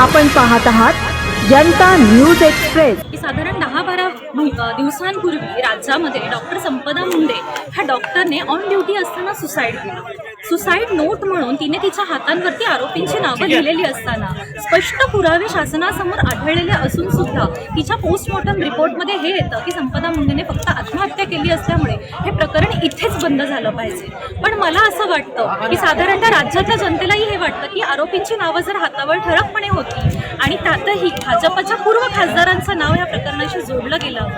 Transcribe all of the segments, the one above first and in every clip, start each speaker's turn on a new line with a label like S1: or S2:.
S1: आपण पाहत आहात जनता न्यूज एक्सप्रेस.
S2: साधारण दहा बारा दिवसांपूर्वी राज्यामध्ये डॉक्टर संपदा मुंडे ह्या डॉक्टरने ऑन ड्युटी असताना सुसाईड केलं. सुसाईड नोट म्हणून तिने तिच्या हातांवरती आरोपींची नावं लिहिलेली असताना स्पष्ट पुरावे शासनासमोर आढळलेले असून सुद्धा तिच्या पोस्टमॉर्टम रिपोर्टमध्ये हे येतं की संपदा मुंडेने फक्त आत्महत्या केली असल्यामुळे हे प्रकरण इथेच बंद झालं पाहिजे. पण मला असं वाटतं की साधारणतः राज्यातल्या जनतेलाही हे वाटतं की आरोपींची नावं जर हातावर ठळकपणे होती आणि त्यातही भाजपच्या पूर्व खासदारांचं नाव या प्रकरणाशी जोडलं गेलं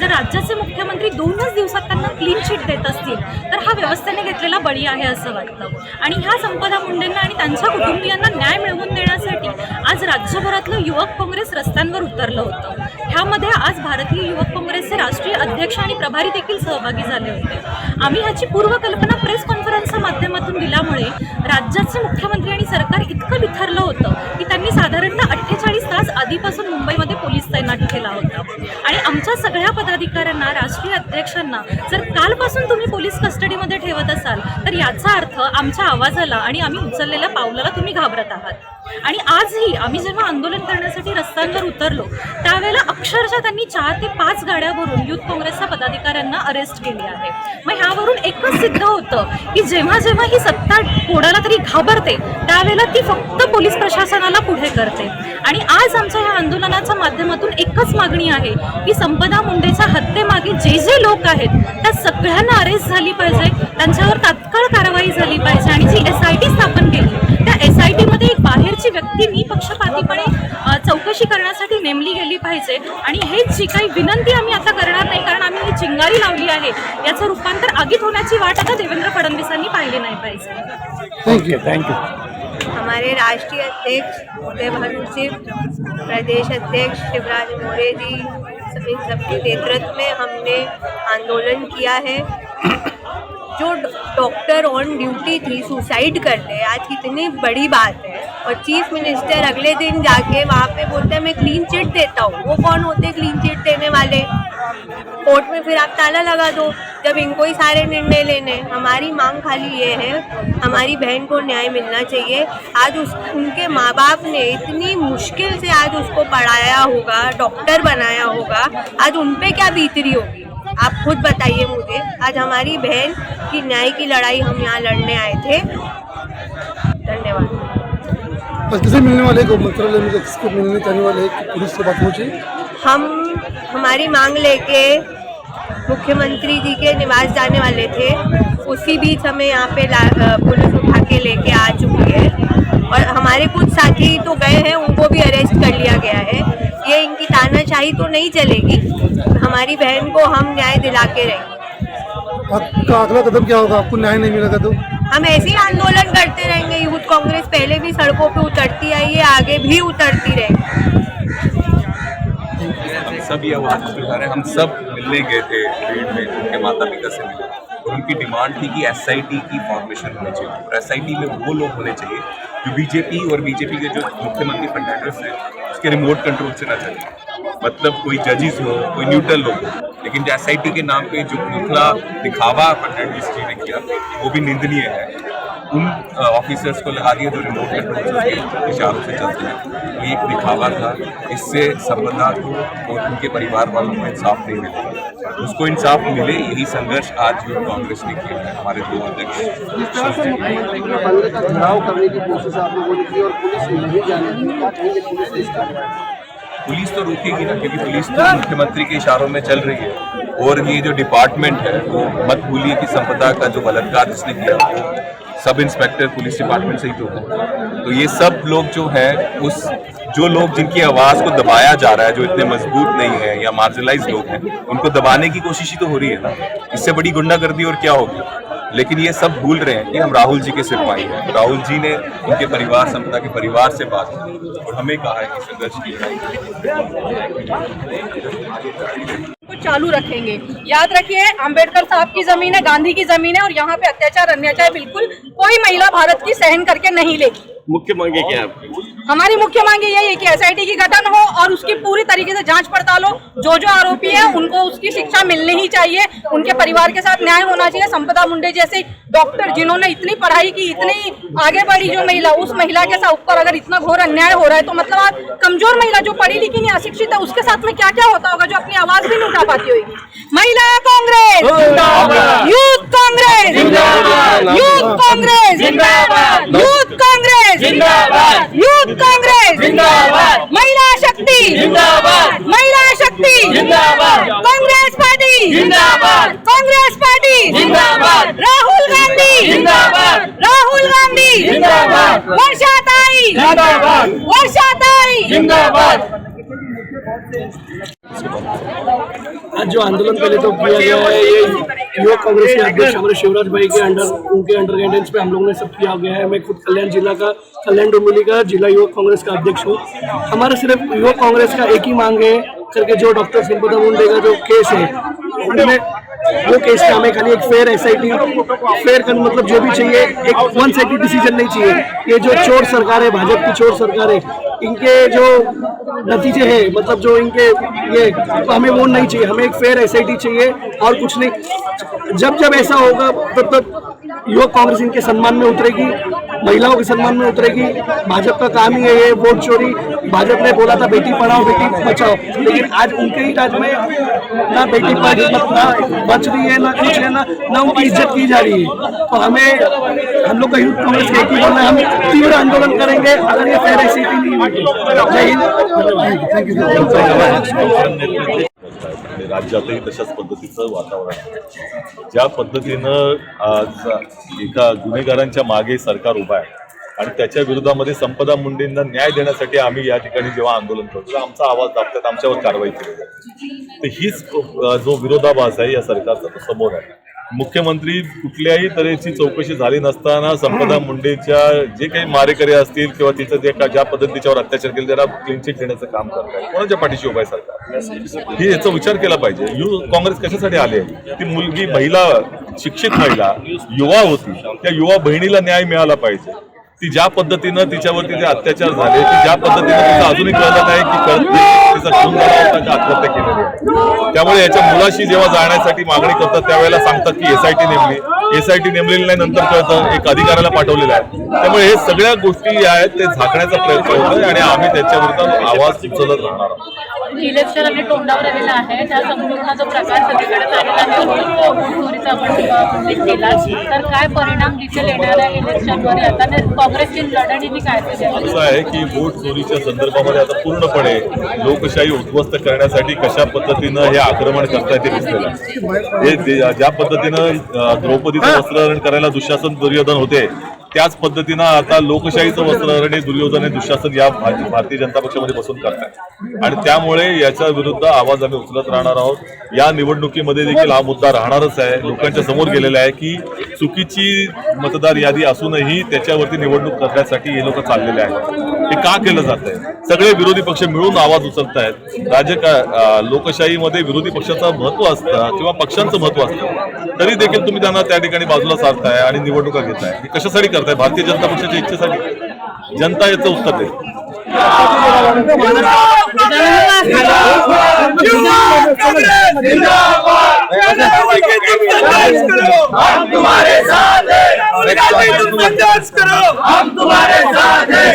S2: जर राज्याचे मुख्यमंत्री दोनच दिवसात बळी आहे असं वाटतं. आणि ह्या संपदा मुंडेंना आणि त्यांच्या कुटुंबियांना न्याय मिळवून देण्यासाठी आज राज्यभरातलं युवक काँग्रेस रस्त्यांवर उतरलं होतं. ह्यामध्ये आज भारतीय युवक काँग्रेसचे राष्ट्रीय अध्यक्ष आणि प्रभारी देखील सहभागी झाले होते. आम्ही ह्याची पूर्वकल्पना प्रेस कॉन्फरन्सच्या माध्यमातून दिल्यामुळे राज्याचे मुख्यमंत्री आणि सरकार इतकं बिथरलं होतं की त्यांनी साधारणतः अठ्ठेचाळीस तास आधीपासून मुंबईमध्ये तैनात केला होता. आणि आमच्या सगळ्या पदाधिकाऱ्यांना राष्ट्रीय अध्यक्षांना जर कालपासून तुम्ही पोलीस कस्टडीमध्ये ठेवत असाल तर याचा अर्थ आमच्या आवाजाला आणि आम्ही उचललेल्या पावलाला तुम्ही घाबरत आहात. आणि आजही आम्ही जेव्हा आंदोलन करण्यासाठी रस्त्यांवर उतरलो त्यावेळेला अक्षरशः त्यांनी चार ते पाच गाड्या भरून युथ काँग्रेसच्या पदाधिकाऱ्यांना अरेस्ट केली आहे. मग ह्यावरून एकच सिद्ध होतं की जेव्हा जेव्हा ही सत्ता कोणाला तरी घाबरते त्यावेळेला ती फक्त पोलीस प्रशासनाला पुढे करते. आणि आज आमच्या ह्या आंदोलनाच्या माध्यमातून एकच मागणी आहे की संपदा मुंडेच्या हत्येमागे जे जे लोक आहेत त्या सगळ्यांना अरेस्ट झाली पाहिजे त्यांच्यावर तात्काळ कारवाई झाली पाहिजे आणि जी एस आय टी स्थापन केली त्या एस आय टीमध्ये एक बाहेर बाहेरची व्यक्ती निपक्षपातीपणे अ, चौकशी करण्यासाठी नेमली गेली पाहिजे. आणि हेच जी काही विनंती आम्ही आता करणार नाही कारण आम्ही ही चिंगारी लावली आहे याचं रूपांतर आगीत होण्याची वाट आता देवेंद्र फडणवीसांनी पाहिली नाही पाहिजे.
S3: थैंक यू थैंक यू
S4: हमारे राष्ट्रीय अध्यक्ष उदय भानु सिंह प्रदेश अध्यक्ष शिवराज मौर्य जी सब इन सबके नेतृत्व में हमने आंदोलन किया है। जो डॉक्टर ऑन ड्यूटी थी सुसाइड कर ले आज कितनी बड़ी बात है। और चीफ मिनिस्टर अगले दिन जाके वहाँ पे बोलते हैं, मैं क्लीन चिट देता हूँ। वो कौन होते क्लीन चिट देने वाले? कोर्ट में फिर आप ताला लगा दो। जब इनको ही सारे निर्णय लेने हमारी मांग खाली ये है, हमारी बहन को न्याय मिलना चाहिए। आज उस, उनके माँ बाप ने इतनी मुश्किल से आज उसको पढ़ाया होगा डॉक्टर बनाया होगा। आज उन पर क्या बीतरी होगी? आप खुद बताइए मुझे। आज हमारी बहन की न्याय की लड़ाई हम यहाँ लड़ने आए थे। धन्यवाद।
S3: किसे मिलने वाले को मंत्रालय में किसको मिलने जाने वाले कि पुलिस से बात पहुँची
S4: हम हमारी मांग लेके मुख्यमंत्री जी के निवास जाने वाले थे। उसी बीच हमें यहाँ पे पुलिस उठा के लेके आ चुकी है। और हमारे कुछ साथी तो गए हैं उनको भी अरेस्ट कर लिया गया है। ये इनकी तानाशाही तो नहीं चलेगी। हमारी बहन को हम न्याय दिला के रहेंगे।
S3: आपका अगला कदम क्या होगा? आपको न्याय नहीं मिलेगा तो?
S4: हम ऐसे ही आंदोलन करते रहेंगे, यूथ कांग्रेस पहले भी सड़कों पे उतरती आई है, आगे भी उतरती
S5: सब ये रहे, हम सब मिलने गए थे में, उनके माता पिता से मिले और उनकी डिमांड थी कि एसआईटी की फॉर्मेशन होनी चाहिए। और एस में वो लोग होने चाहिए जो बीजेपी और बीजेपी के जो मुख्यमंत्री फर्नांडिस हैं, उसके रिमोट कंट्रोल से ना चले। मतलब कोई जजेस हो कोई न्यूट्रल लोग हो। लेकिन जो एस के नाम पे जो खोखला दिखावा फर्नांडिस जी ने किया वो भी निंदनीय है। उन ऑफिसर्स को लगा दिया जो रिमोट कंट्रोल से इशारों से चलते हैं ये एक दिखावा था। इससे संपदा को और उनके परिवार वालों को इंसाफ नहीं मिला। उसको इंसाफ मिले यही संघर्ष आज यूथ कांग्रेस ने किया है। हमारे दो अध्यक्ष
S6: पुलिस
S5: तो रोकेगी ना, क्योंकि पुलिस तो मुख्यमंत्री के इशारों में चल रही है। और ये जो डिपार्टमेंट है, वो मत भूलिए कि संपदा का जो बलात्कार जिसने किया, सब इंस्पेक्टर पुलिस डिपार्टमेंट से ही तो है तो ये सब लोग जो है, उस, जो लोग जिनकी आवाज़ को दबाया जा रहा है, जो इतने मज़बूत नहीं है या मार्जिनलाइज लोग हैं, उनको दबाने की कोशिश ही तो हो रही है ना। इससे बड़ी गुंडागर्दी और क्या होगी? लेकिन ये सब भूल रहे हैं कि हम राहुल जी के सिपाही हैं। राहुल जी ने उनके परिवार संपदा के परिवार से बात की और हमें कहा है कि संघर्ष की लड़ाई
S7: को चालू रखेंगे। याद रखिए अंबेडकर साहब की ज़मीन है गांधी की ज़मीन है और यहाँ पे अत्याचार अन्याचार बिल्कुल कोई महिला भारत की सहन करके नहीं लेगी।
S8: मुख्य मांगे क्या है
S7: हमारी मुख्य मांगे यही है कि एसआईटी की गठन हो और उसकी पूरी तरीके से जाँच पड़ताल हो। जो जो आरोपी है उनको उसकी शिक्षा मिलनी ही चाहिए। उनके परिवार के साथ न्याय होना चाहिए। संपदा मुंडे जैसे डॉक्टर जिन्होंने इतनी पढ़ाई की इतनी आगे बढ़ी जो महिला उस महिला के साथ ऊपर अगर इतना घोर अन्याय हो रहा है तो मतलब आप कमज़ोर महिला जो पढ़ी लिखी नहीं अशिक्षित है उसके साथ में क्या क्या होता होगा जो अपनी आवाज़ भी नहीं उठा पाती होगी? Mahila Congress! Youth Congress! Youth Congress! Youth Congress! Youth Congress! महिला शक्ति! महिला शक्ति! कांग्रेस पार्टी! कांग्रेस पार्टी! राहुल गांधी राहुल गांधी वर्षाताई वर्षाताई
S6: आज जो आंदोलन पहले तो किया गया है ये युवक कांग्रेस के अध्यक्ष हमारे शिवराज भाई के अंडर उनके अंडर गाइडेंस पे हम लोगों ने सब किया गया है। मैं खुद कल्याण जिला का कल्याण डोंबिवली का जिला युवक कांग्रेस का अध्यक्ष हूँ। हमारा सिर्फ़ युवक कांग्रेस का एक ही मांग है करके जो डॉक्टर संपदा मुंडे का जो केस है उनमें वो केस का हमें खाली एक fair S I T fair का मतलब जो भी चाहिए, एक वन साइडेड डिसीज़न नहीं चाहिए। ये जो चोर सरकार है, भाजपा की चोर सरकार है, इनके जो नतीजे हैं मतलब जो इनके ये तो हमें वो नहीं चाहिए। हमें एक फेयर एसआईटी चाहिए और कुछ नहीं। जब जब ऐसा होगा, तब तब युवक कांग्रेस इनके सम्मान में उतरेगी। महिलाओं के सम्मान में उतरेगी भाजपा का काम ही है ये वोट चोरी भाजपा ने बोला था बेटी पढ़ाओ बेटी बचाओ लेकिन आज उनके ही राज में ना बेटी पढ़ ना बच रही है ना कुछ है ना ना उनकी इज़्ज़त की जा रही है तो हमें हम लोग का यूथ कांग्रेस एक ही बोलना है हम तीव्र आंदोलन करेंगे अगर ये फेयर नहीं जय हिंद थैंक यू
S8: राज्यातही तशाच पद्धतीचं वातावरण आहे. ज्या पद्धतीनं आज एका गुन्हेगारांच्या मागे सरकार उभा आहे आणि त्याच्या विरोधामध्ये संपदा मुंडेंना न्याय देण्यासाठी आम्ही या ठिकाणी जेव्हा आंदोलन करतो तेव्हा आमचा आवाज दाबतात आमच्यावर कारवाई केली जाते. तर हीच जो विरोधाभास आहे या सरकारचा तो समोर आहे. मुख्यमंत्री कुठल्याही तऱ्हेची चौकशी झाली नसताना संपदा मुंडेच्या जे काही मारेकरी असतील किंवा तिचं जे का ज्या पद्धतीच्यावर अत्याचार केले त्याला क्लीन चिट देण्याचं काम करत आहे कोणाच्या पाठीशी उभा आहे सरकार? ही याचा विचार केला पाहिजे. यू काँग्रेस कशासाठी आले ती मुलगी महिला शिक्षित महिला युवा होती. त्या युवा बहिणीला न्याय मिळाला पाहिजे. ती ज्या पद्धतीनं तिच्यावरती जे अत्याचार झाले ती ज्या पद्धतीनं तिचं अजूनही कळलं नाही की कळत तिचा खून झाला होता आत्महत्या केलेली त्यामुळे याच्या मुलाशी जेव्हा जाण्यासाठी मागणी करतात त्यावेळेला सांगतात की एसआयटी नेमली. एसआयटी नेमलेली नाही नंतर कळतं एक अधिकाऱ्याला पाठवलेलं आहे. त्यामुळे हे सगळ्या गोष्टी ज्या आहेत ते झाकण्याचा प्रयत्न होतोय आणि आम्ही त्याच्या विरुद्ध आवाज उचलत राहणार आहोत.
S9: इलेक्शन आपल्या तोंडावर आलेलं आहे. त्या संपूर्ण जो प्रकार सगळीकडे चाललेला आहे वोट चोरीचा आपण उल्लेख केला. तर काय परिणाम दिसेल येणाऱ्या इलेक्शनवर आता काँग्रेसची लढणी मी काय दिसेल
S8: असं आहे की वोट चोरीच्या संदर्भामध्ये आता पूर्णपणे लोकशाही उद्ध्वस्त करण्यासाठी कशा पद्धतीनं हे आक्रमण करताय ते दिसलेलं आहे. हे ज्या पद्धतीनं अं, द्रौपदीचं वस्त्रहरण करायला दुःशासन दुर्योधन होते. त्याच पद्धतीनं आता लोकशाहीचं वस्त्रहरण हे दुर्योधन आणि दुःशासन या भारतीय जनता पक्षामध्ये बसून करताय आणि त्यामुळे याच्या विरुद्ध आवाज आम्ही उचलत राहणार आहोत. या निवडणुकीमध्ये देखील हा मुद्दा राहणारच आहे. लोकांच्या समोर गेलेला आहे की चुकीची मतदार यादी असूनही त्याच्यावरती निवडणूक करण्यासाठी हे लोक चाललेले आहेत. हे का केलं जात आहे? सगळे विरोधी पक्ष मिळून आवाज उचलत आहेत राजका अं, लोकशाहीमध्ये विरोधी पक्षाचं महत्त्व असतं किंवा पक्षांचं महत्त्व असतं तरी देखील तुम्ही त्यांना त्या ठिकाणी बाजूला सारताय आणि निवडणुका घेताय. हे कशासाठी करताय? भारतीय जनता पक्षाच्या इच्छेसाठी? जनता याचं उत्तर देईल.